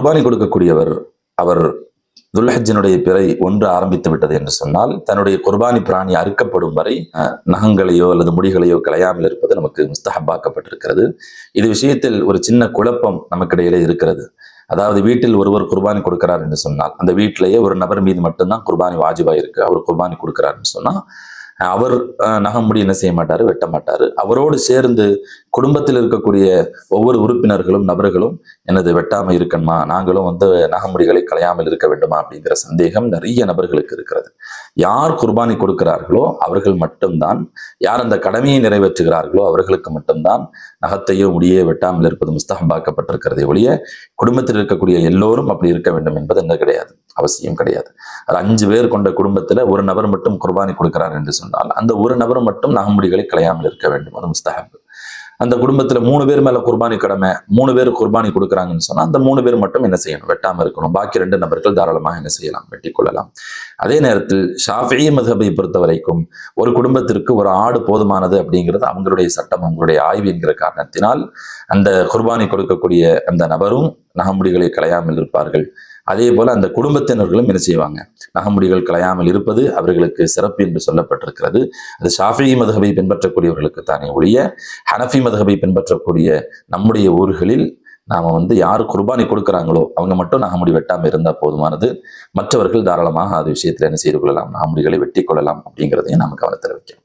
குர்பானி கொடுக்கக்கூடியவர் அவர் துல்ஹஜினுடைய பிறை ஒன்று ஆரம்பித்து விட்டது என்று சொன்னால் தன்னுடைய குர்பானி பிராணி அறுக்கப்படும் வரை நகங்களையோ அல்லது முடிகளையோ களையாமல் இருப்பது நமக்கு முஸ்தஹப்பாக்கப்பட்டிருக்கிறது. இது விஷயத்தில் ஒரு சின்ன குழப்பம் நமக்கிடையிலே இருக்கிறது. அதாவது வீட்டில் ஒருவர் குர்பானி கொடுக்கிறார் என்று சொன்னால் அந்த வீட்டிலேயே ஒரு நபர் மீது மட்டும்தான் குர்பானி வாஜிபா இருக்கு. அவர் குர்பானி கொடுக்கிறாருன்னு சொன்னால் அவர் அஹ், நகமுடி என்ன செய்ய மாட்டார் வெட்ட மாட்டார். அவரோடு சேர்ந்து குடும்பத்தில் இருக்கக்கூடிய ஒவ்வொரு உறுப்பினர்களும் நபர்களும் எனது வெட்டாமல் இருக்கணுமா? நாங்களும் வந்து நகமுடிகளை களையாமல் இருக்க வேண்டுமா? அப்படிங்கிற சந்தேகம் நிறைய நபர்களுக்கு இருக்கிறது. யார் குர்பானி கொடுக்கிறார்களோ அவர்கள் மட்டும்தான். யார் அந்த கடமையை நிறைவேற்றுகிறார்களோ அவர்களுக்கு மட்டும்தான். நகத்தையோ முடியே வெட்டாமல் இருப்பது முஸ்தகம்பாக்கப்பட்டிருக்கிறதே ஒழிய குடும்பத்தில் இருக்கக்கூடிய எல்லோரும் அப்படி இருக்க வேண்டும் என்பது என்ன கிடையாது. அவசியம் கிடையாது. அது அஞ்சு பேர் கொண்ட குடும்பத்துல ஒரு நபர் மட்டும் குர்பானி கொடுக்கிறார் என்று சொன்னால் அந்த ஒரு நபர் மட்டும் நகமுடிகளை கலையாமல் இருக்க வேண்டும். அது முஸ்தகப்பு அந்த குடும்பத்துல மூணு பேர் மேல குர்பானி கடமை மூணு பேர் குர்பானி கொடுக்குறாங்கன்னு சொன்னா அந்த மூணு பேர் மட்டும் என்ன செய்யணும்? வெட்டாம இருக்கணும். பாக்கி ரெண்டு நபர்கள் தாராளமாக என்ன செய்யலாம்? வெட்டி கொள்ளலாம். அதே நேரத்தில் ஷாஃபி மதபை பொறுத்த வரைக்கும் ஒரு குடும்பத்திற்கு ஒரு ஆடு போதுமானது அப்படிங்கிறது அவங்களுடைய சட்டம் அவங்களுடைய ஆய்வு என்கிற காரணத்தினால் அந்த குர்பானி கொடுக்கக்கூடிய அந்த நபரும் நகமுடிகளை களையாமல் இருப்பார்கள். அதே போல அந்த குடும்பத்தினர்களும் என்ன செய்வாங்க? நகமுடிகள் களையாமல் இருப்பது அவர்களுக்கு சிறப்பு என்று சொல்லப்பட்டிருக்கிறது. அது ஷாஃபி மதுகவை பின்பற்றக்கூடியவர்களுக்கு தானே ஒழிய ஹனஃபி மதகபை பின்பற்றக்கூடிய நம்முடைய ஊர்களில் நாம வந்து யார் குர்பானி கொடுக்குறாங்களோ அவங்க மட்டும் நகமுடி வெட்டாம இருந்தா போதுமானது. மற்றவர்கள் தாராளமாக அது விஷயத்துல என்ன செய்து கொள்ளலாம்? நகமுடிகளை வெட்டி கொள்ளலாம் அப்படிங்கிறதையும் நாம் கவனத்தில் வைக்கணும்.